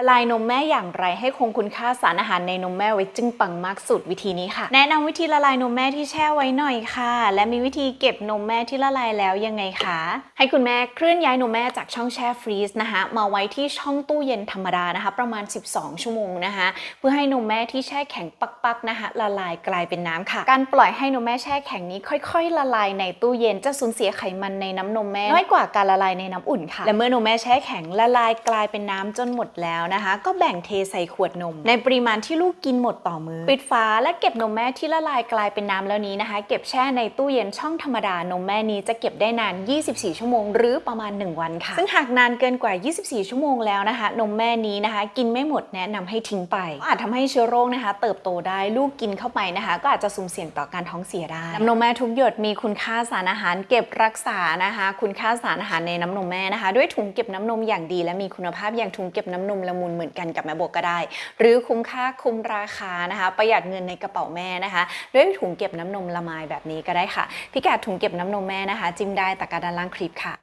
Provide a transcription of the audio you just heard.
ละลายนมแม่อย่างไรให้คงคุณค่าสารอาหารในนมแม่ไว้จึงปังมากสุดวิธีนี้ค่ะ แนะนำวิธีละลายนมแม่ที่แช่ไว้หน่อยค่ะ และมีวิธีเก็บนมแม่ที่ละลายแล้วยังไงคะ ให้คุณแม่เคลื่อนย้ายนมแม่จากช่องแช่ฟรีซนะคะมาไว้ที่ช่องตู้เย็นธรรมดานะคะ ประมาณ 12 ชั่วโมงนะคะ เพื่อให้นมแม่ที่แช่แข็งปักๆนะคะละลายกลายเป็นน้ำค่ะ การปล่อยให้นมแม่แช่แข็งนี้ค่อย ๆ ละลายในตู้เย็นจะสูญเสียไขมันในน้ำนมแม่น้อยกว่าการละลายในน้ำอุ่นค่ะและเมื่อนมแม่แช่แข็งละลายกลายเป็นน้ำจนหมดแล้วนะคะ ก็แบ่งเทใส่ขวดนม ในปริมาณที่ลูกกินหมดต่อมือ ปิดฝาและเก็บนมแม่ที่ละลายกลายเป็นน้ำแล้วนี้นะคะ เก็บแช่ในตู้เย็นช่องธรรมดานมแม่นี้จะเก็บได้นาน 24 ชั่วโมง หรือประมาณ 1 วันค่ะ ซึ่งหากนานเกินกว่า 24 ชั่วโมงแล้วนะคะ นมแม่นี้นะคะ กินไม่หมดแนะนำให้ทิ้งไปก็อาจทำให้เชื้อโรคนะคะ เติบโตได้ลูกกินเข้าไปนะคะ ก็อาจจะสุ่มเสี่ยงต่อการท้องเสียได้น้ำนมแม่ทุกหยดมีคุณค่าสารอาหาร เก็บรักษานะคะ คุณค่าสารอาหารในน้ำนมแม่นะคะ ด้วยถุงเก็บน้ำนมอย่างดี และมีคุณภาพอย่างถุงเก็บน้ำนมละมูลเหมือนกันกับแม่บวกก็ได้ หรือคุ้มค่าคุ้มราคานะคะ ประหยัดเงินในกระเป๋าแม่นะคะ ด้วยถุงเก็บน้ำนมละไมแบบนี้ก็ได้ค่ะ พิกัดถุงเก็บน้ำนมแม่นะคะ จิ้มได้ตะกร้าด้านล่างคลิปค่ะ